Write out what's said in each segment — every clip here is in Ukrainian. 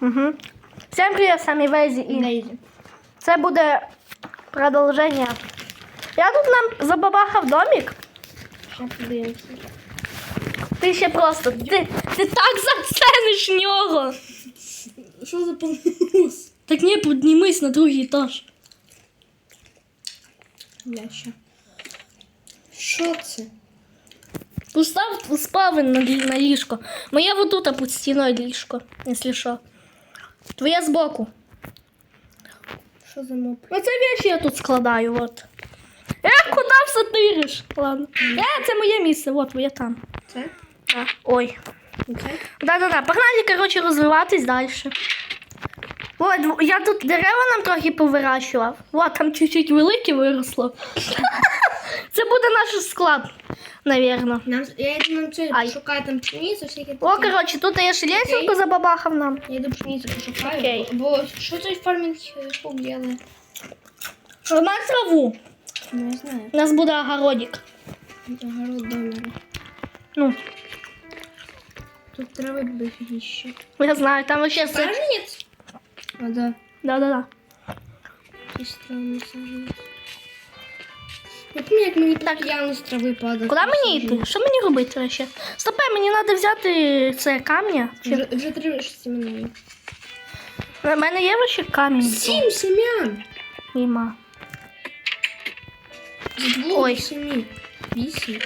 Угу. Всем привет, с вами Вейзі і Дейзі. це буде продовження. Я тут нам забабахав домик. Ти ще просто. Ти, ти так зацениш нього. Що за понос? Так не піднімись на другий етаж. Я ще. Що це? Постав спавин на, на ліжко. Моє вот тут під стіною ліжко, якщо що. Твоє збоку. Що за моб? Оце вещи я тут складаю, от. Е, куди все тириш? Ладно. Е, це моє місце, от моє там. Це? А, ой. Оце? Да-да-да, погнали, коротше, розвиватись далі. От, я тут дерева нам трохи повирощував. От, там чуть-чуть велике виросло. Це буде наш склад, навірно. Нам, я йду на це Ай. пошукаю там пшеницю, всякі О, такі. коротше, тут я ще лесенку Окей. забабахав нам. Я йду пшеницю пошукаю. Окей. Бо бо що цей фармінг е, клуб делає? На траву. Не знаю. У нас буде огородик. Огород домера. Ну, Тут трави дофігіще. я знаю, там вообще все. Саженець? А, да. Да-да-да. Якийсь травний саженець. Я пам'ятаю, як мені так явно з трави падав. Куди мені йти? Що мені робити вообще? Стопе, мені треба взяти це камня. Вже, вже три семена. У мене є вообще камінь? Сім семян! Нема. Ой. семи. Вісім.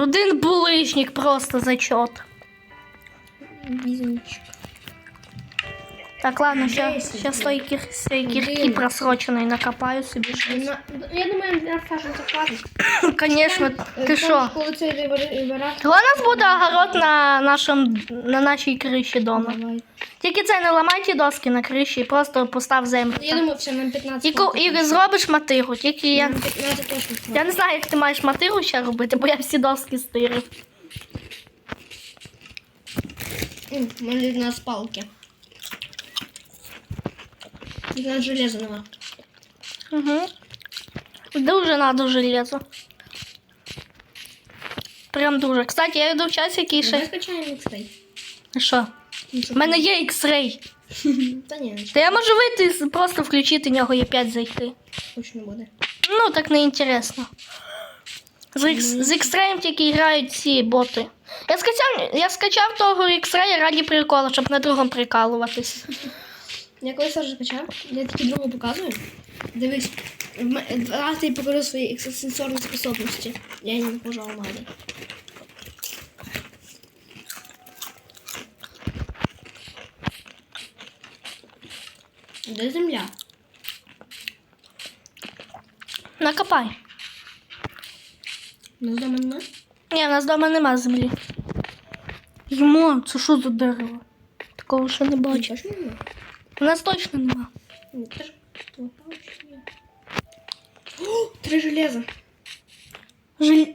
Один булишник просто зачет. Вісімчик. Так, ладно, кір, свої кірки Один. просроченої накопаю собі. На- Я думаю, для саженця хватить. Звісно, Е, ти що? У нас буде огород на, нашому, на нашій криші дома. Давай. Тільки це не ламай ті доски на криші, просто постав землю. Я думаю, все, нам 15 І, і зробиш матигу. Тільки я, Нам 15 точно я не знаю, як ти маєш матигу ще робити, бо я всі доски стирив. У мене на спалки. І на железо нема. Угу. Дуже надо железо. Прям дуже. Кстати, я йду в час, який ще. скачаємо мікстей. Що? У мене є X-Ray. Та ні, Та я можу вийти просто включити нього і 5 зайти. точно буде. Ну, так не інтересно. З, X, з X-Ray тільки грають ці боти. Я скачав, я скачав того X-Ray раді приколу, щоб на другому прикалуватись. Я коли Саша скачав, я тільки другу показую. Дивись, раз я покажу свої екстрасенсорні способності. Я не нахожу алмази. Де земля? Накопай. Ну, дома нема? Ні, в нас вдома нема землі. Ймо, це що за дерево? Такого ще не бачу. Точно нема? У нас точно нема. Ні, теж того палички є. О, три железа. Жиль...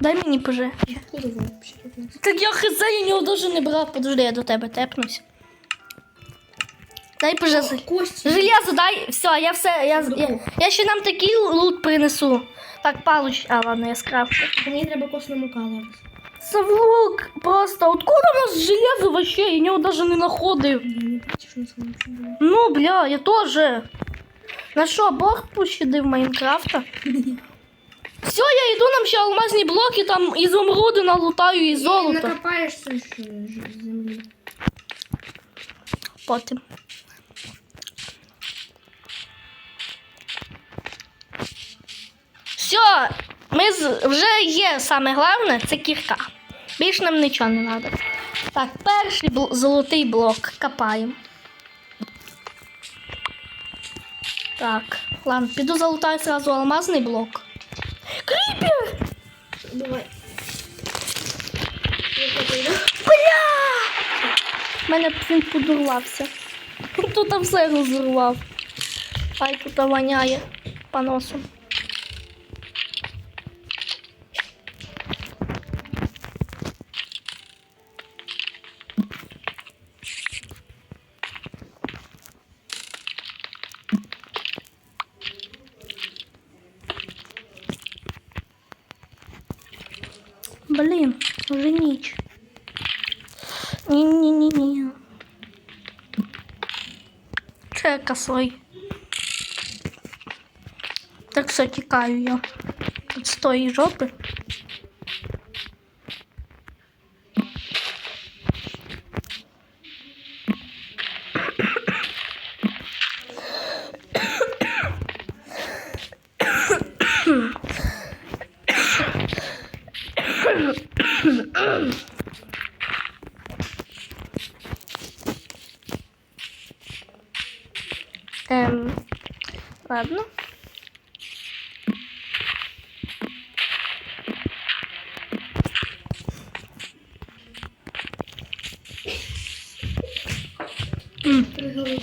Дай мені поже. Откуда вони вообще тут? Так я хз, я нього даже не брав. Подожди, я до тебе тепнусь. Дай поже. з- Кості. Железо, дай. Все, я все. Я, я, я ще нам такий лут принесу. Так, палуч. А, ладно, я скрафчу. Мені треба косному калору. Савлук, просто. Откуда у нас железо вообще? Я нього даже не находив. Ну, бля, я тоже. На що, Бог пощадив Майнкрафта? Все, я йду нам ще алмазні блоки, там ізумруди налутаю і золото. Накопаєшся що ж з землі. Потім. Все, ми вже є саме головне, це кірка. Більш нам нічого не треба. Так, перший бл- золотий блок копаємо. Так, ладно, піду залутаю сразу алмазний блок. Кріпер! Давай. Бля! У мене він подурвався. Тут все розірвав. Ай, тут воняє поносом. Блін, вже ніч. Ні-ні-ні-ні. Це косой. Так все, тікаю я. Від з тої. Ем, ладно.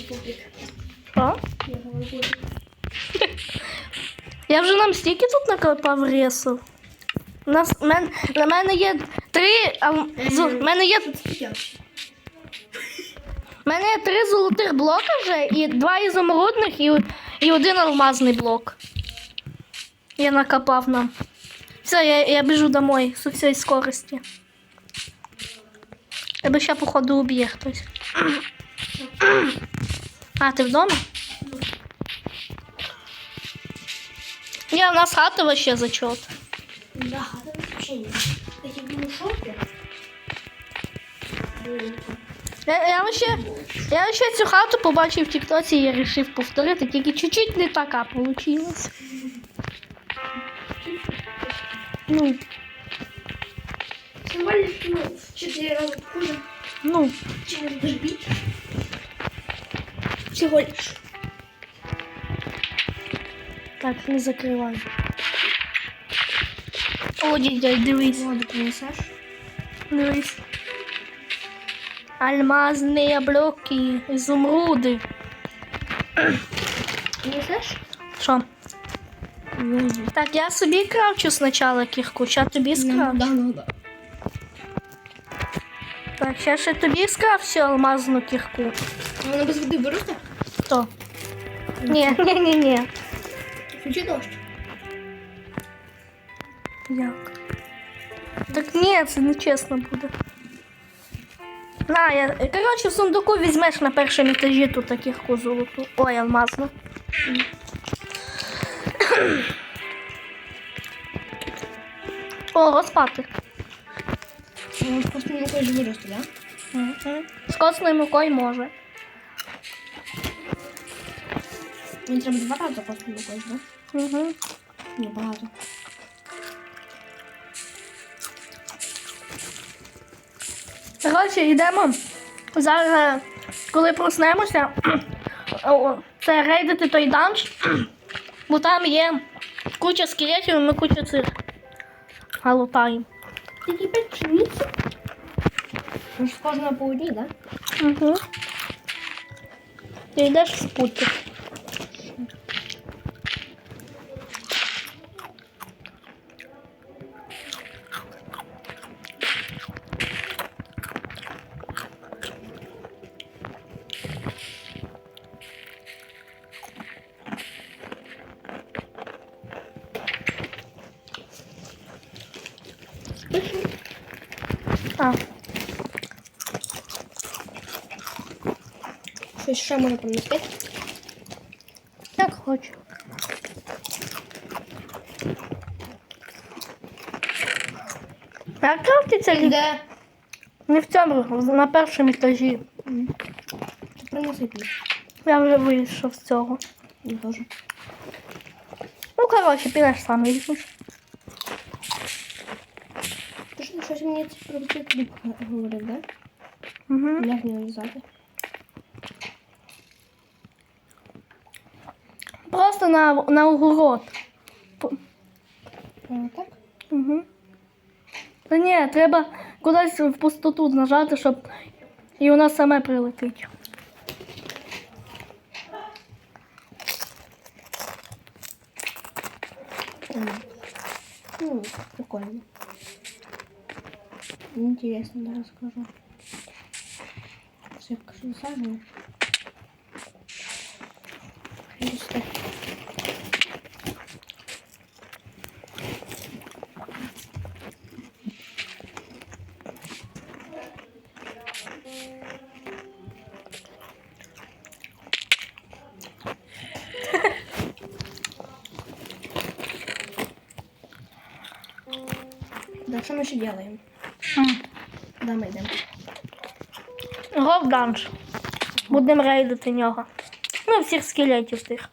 Публік. Я вже нам стільки тут наклепав ресу. У нас мен, на мене є три. А, в мене є мене є три золотих блока вже, і два ізумрудних, і, і один алмазний блок. Я накопав нам. Все, я, я біжу домой з усієї скорості. Тебе ще, походу, уб'є хтось. А, ти вдома? Ні, у нас хата вообще зачет. Да, хата вообще нет. Такі були шорти. Я, я, вообще, я вообще цю хату побачив в Тіктоці і я вирішив повторити, тільки чуть-чуть не така получилась. Ну, более, что ну, в четыре раза хуже, ну. Всего лишь. Так, не закривай. О, дідя, дивись, Воду дивись. Алмазні блоки, ізумруди. Принесешь? Що? Так, я собі кравчу спочатку кірку, ще тобі скрав. Да, ну да. Так, ще ще тобі скрав всю алмазну кірку. А Вона без води виросте? Хто? Ні, ні, ні, ні. Включи дощ. Як? Так ні, це не чесно буде. На, я. Коротше, в сундуку візьмеш на першому етажі ту таких золоту. Ой, алмазну. О, розпати. Ну, просто не хочешь вырасти, да? З косною мукою може. Мені треба два рази просто якось, да? Угу. Ні, багато. Коротше, йдемо. Зараз, е, коли проснемося, це рейдити той данж, бо там є куча скелетів, і ми куча цих галутаємо. Тільки п'ять з кожного по одній, да? Угу. Ти йдеш в спутник. А, Щось ще може принести? як хочу. А крафтиться лі- Де? не в цьому, на першому етажі. Ти принеси піс. Я вже вийшов з цього. Я теж. Ну, коротше, підеш сам візьмеш. Ти це про цей говорив, да? Угу. Як не? Просто на, на огород. Так? Угу. Та ні, треба кудись в пустоту нажати, щоб і вона саме прилетить. Прикольно. Интересно, да, расскажу. Все покажу сами. Просто. Да, что мы еще делаем? М. Куда мы идем? Гов данж. Будемо рейдити нього. Ну, всіх скелетів тих.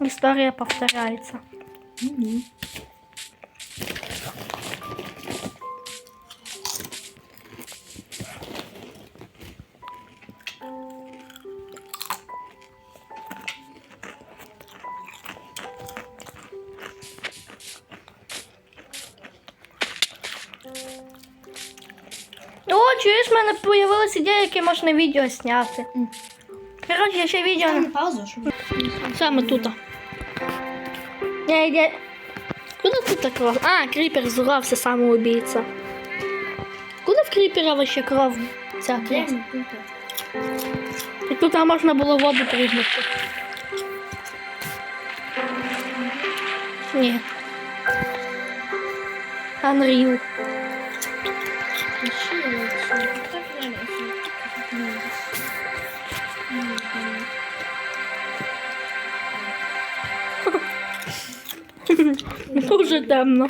Історія повторяється. Угу. Яке можна відео зняти. Коротше, ще відео. Не- паузу, чтобы... Саме тут. Я іде. Куди тут так кров? А, кріпер зурався самоубійця. Куди в кріпера вообще кров? Ця кров? І тут можна було воду пригнути. Ні. Unreal. Дуже темно.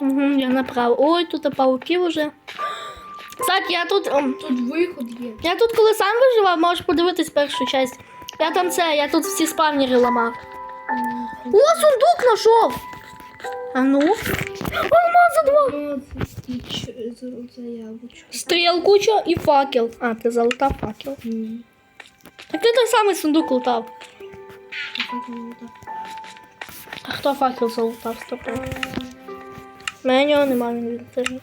Угу, я направо. Ой, тут пауків уже. Кстати, я тут. ем, Тут виход є. Я тут, коли сам виживав, можеш подивитись першу часть. Я там це, я тут всі спавнери ламав. О, сундук знайшов! А ну. Алмаза два. Заявочку. Стріл куча і факел. А, ти залутав факел. Так ти той самий сундук лутав. А хто факел залутав? Стоп. У мене нього немає він інвентарі.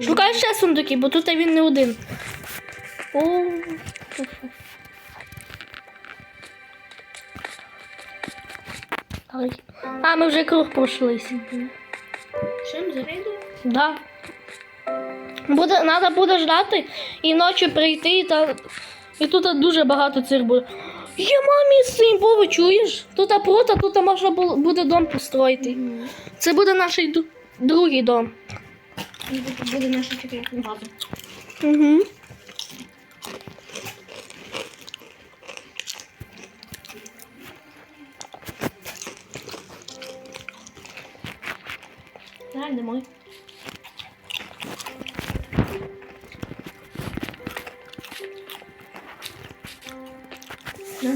Шукай ще сундуки, бо тут він не один. О, А, ми вже круг пройшлись. Чим зарейду? Да. Буде, надо буде ждати і ночі прийти, і, та, і тут дуже багато цих буде. Є мамі син, Бови, чуєш? Тут прота, тут можна буде дом построїти. Це буде наш ду- другий дом. Тут буде наша секретна база. Угу. Давай домой.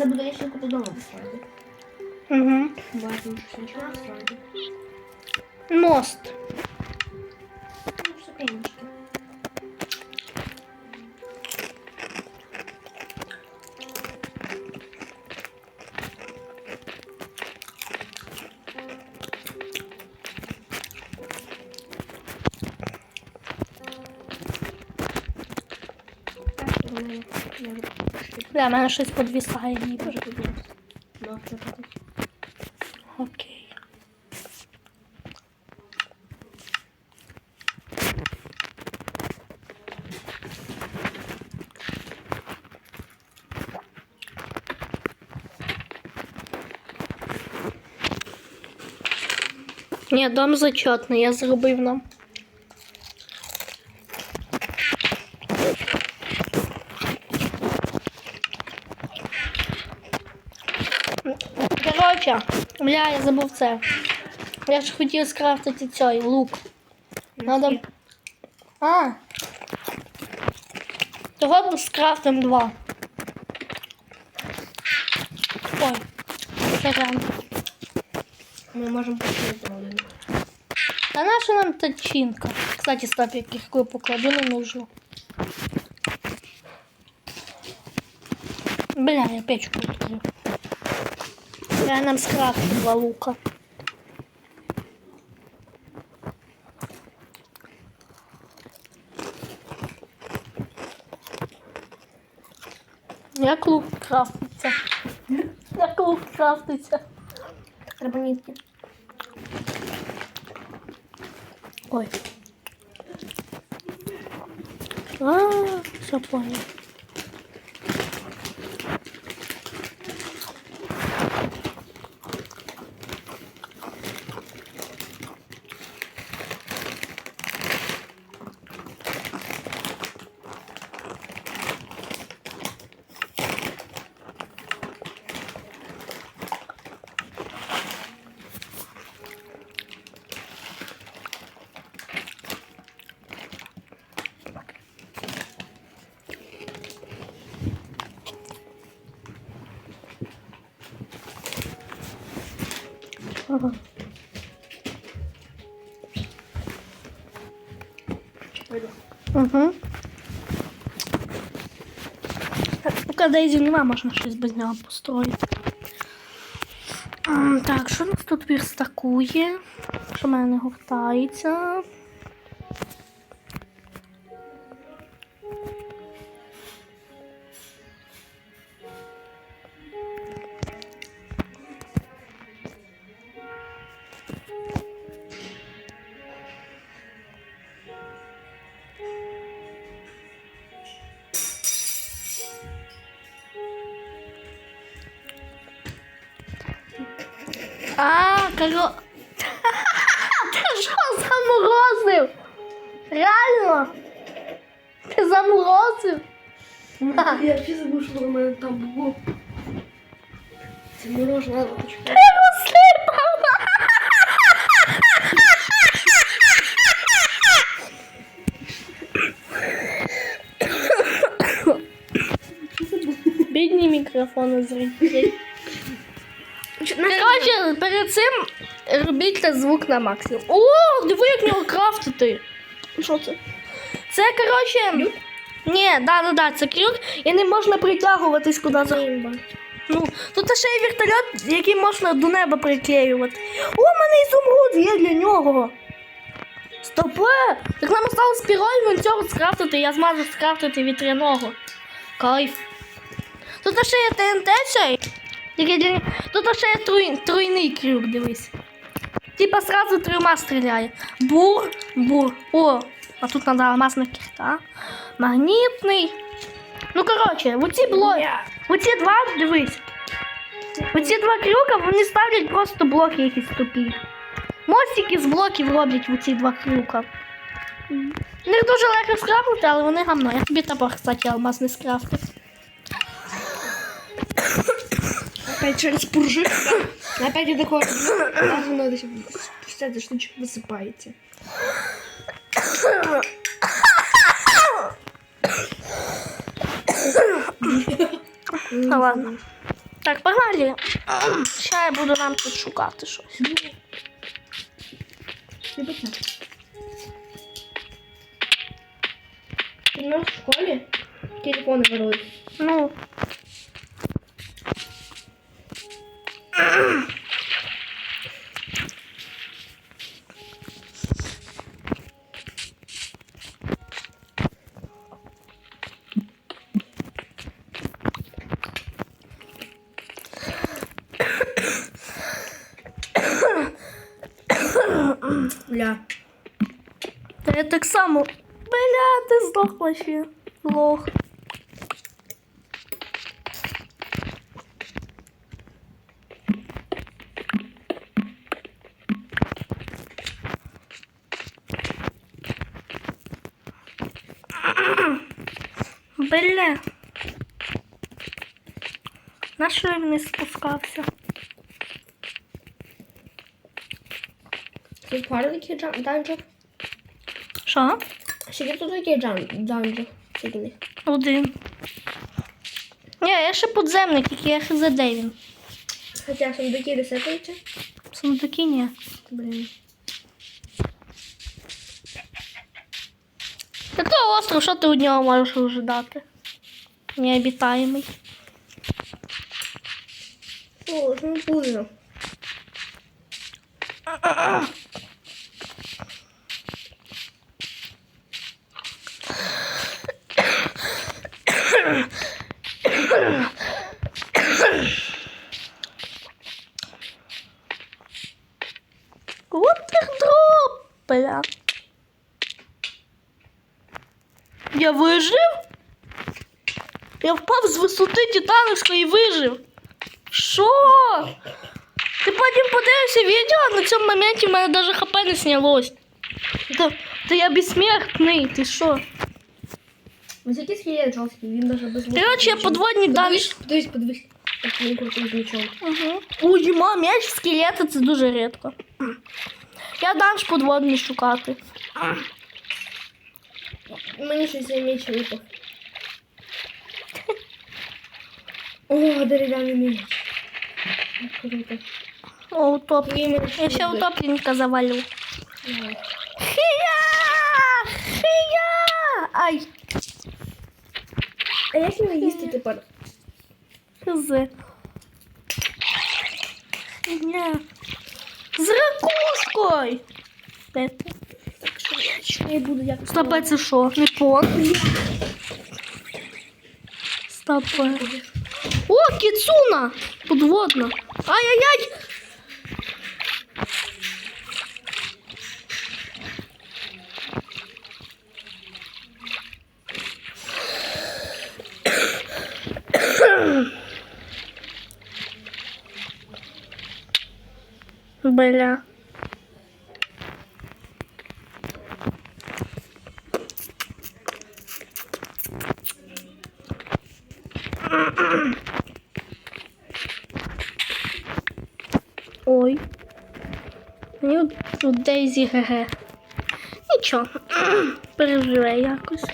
Надо буде ще купити дома построїти. Угу. Бачимо, що нічого не. Мост. В мене щось підвісає. Ні, Тоже подивимось. Ну. Окей. Ні, дом зачетний, я зробив нам. Короче, бля, я забув це. Я ж хотів скрафтити цей лук. Надо. А. Того скрафтим два. Ой. Сорян. Ми можемо почути. А наша нам точинка? Кстати, стоп, я покладу, не нужно. Бля, я печку открыл. Я нам скрафтил два лука. Як лук крафтиться? Як лук крафтиться? Треба нитки. Ой. А, все понял. Угу. Поки Дейзі нема, можна щось без нього построїти. Так, що нас тут верстакує? Що мене не гуртається? А, коро... Ти що заморозив? Реально? Ти заморозив? На. Я взагалі забув, що у мене там було. Це мороженое почекай. Ти розсипав. Бідні мікрофони зрителі. Коротше, перед цим робіть звук на максимум. О, диви, як нього крафтити. Що це? Це, коротше. Ні, да, да, да, це крюк, і не можна притягуватись куди за. Ну, тут ще є вертольот, який можна до неба приклеювати. О, в мене ізумруд є для нього. Стопе! Так нам осталось піро і вон скрафтити, я зможу скрафтити вітряного. Кайф. Тут ще є ТНТ який для... Тут ще є труй... труйний крюк, дивись. Типа сразу трьома стріляє. Бур, бур. О, а тут треба алмазна кірка. Магнітний. Ну, коротше, оці блоки. Оці два, дивись. Оці два крюка вони ставлять просто блоки якісь тупі. Мостики з блоків роблять оці два крюка. В них дуже легко скрафтити, але вони гамно. Я тобі тепер, кстати, алмаз не скрафтив. Опять через пружик. Опять я такой. Даже надо спустя эта штучка высыпаете. Ну ладно. Так, погнали. Ща я буду нам тут шукати щось. Нас в школе телефоны воруют. Ну. Бля. Та я так само. Бля, ти здох вообще. Лох. Бля. На що я вниз спускався? Тут пару таких джан- данжів. Що? Скільки тут таких Скільки них? Один. Ні, я ще подземник, який я хз де він. Хоча сундуки десятуються. Сундуки ні. Блін. Та то остров, що ти від нього можеш ожидати? Необітаємий. О, ну буде. Вотerdроп! Бля. Я вижив? Я впав з висоти Титановської і вижив. Що? Ти потім подивишся відео, а на цьому моменті в мене навіть хп не снялось. Та, та я безсмертний, ти що? Ось якийсь скелет жорсткий, він даже без лука. Коротше, я подводні дані. Подивись, подивись, подивись. Як він крутий з мечом. Угу. Ой, ма, м'яч скелета це дуже рідко. Я данж подводний шукати. Мені щось цей меч випав. О, дерев'яний меч. Як Круто. О, утоп. Твоїми Я ще шубами. утопленника завалю. Давай. Хія! Хія! Ай, А як його їсти тепер? хз. Хія. З ракушкою. Де ти? Так що Я, буду якось. Стопе, це що? Не пон? Стопе. О, кіцуна! Подводна. Ай-яй-яй! Бля. Ой. Мені тут Дейзі ГГ. Нічого. Переживе якось.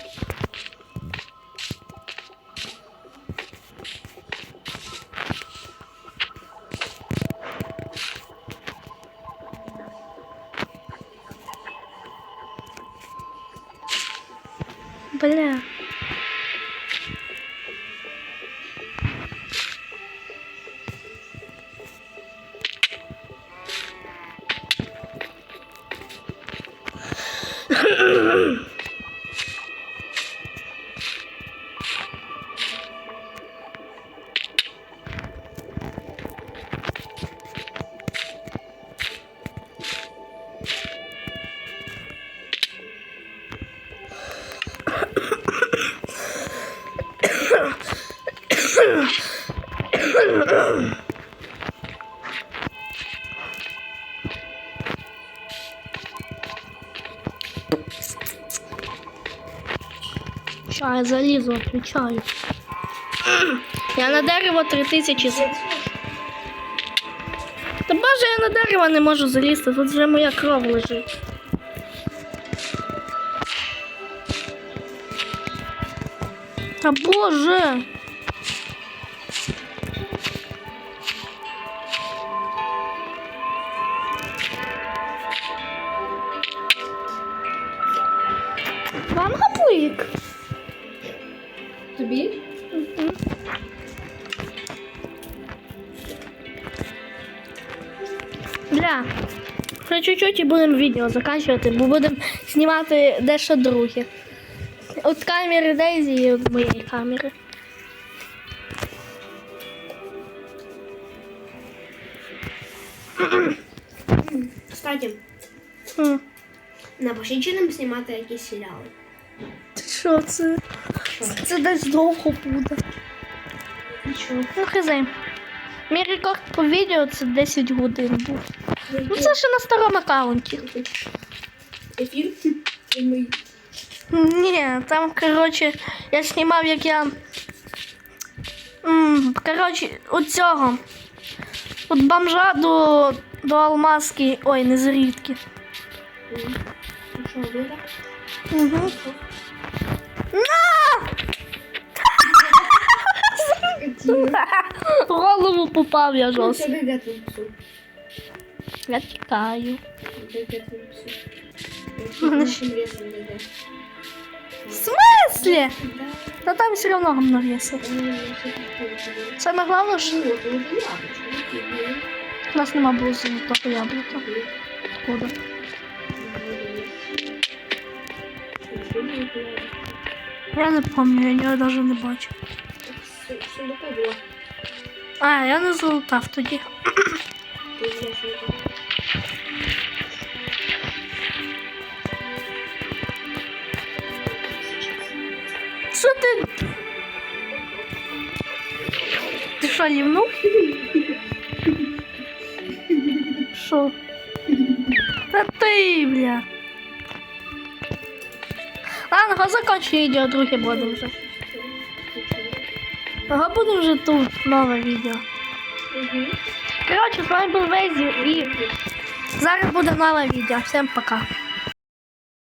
Залізу, отвечаю. Я на дерево 3000 з- Та боже, я на дерево не можу залізти, тут вже моя кров лежить. Та боже. Чуть-чуть і будемо відео закінчувати, бо будемо знімати дещо друге. От камери Дейзі і от моєї камери. Кстати, Хм. напишіть, чи нам знімати якісь серіали. Що це? Це десь довго буде. Нічого. Ну, хз. Мій рекорд по відео це 10 годин був. Ну це ще на старому аккаунті. Ефір прямий. Ні, там, коротше, я знімав, як я. Коротше, от цього. От бомжа до, до алмазки. Ой, не зрідки. Угу. На! В голову попав я Ну, жорстко. Я тікаю. Йде. В смислі? Та там все одно гамно весело. Саме головне, що у нас нема було золотого яблука. Куди? Я не пам'ятаю, я його навіть не бачу. Сундука була. А, я не золотав тоді. Що ти? Ти що, лівнув? Що? Та ти, бля. Ладно, закончу відео, друге буде вже. Ага, буде вже тут нове відео. Коротше, з вами був Вейзі і зараз буде нове відео. Всім пока.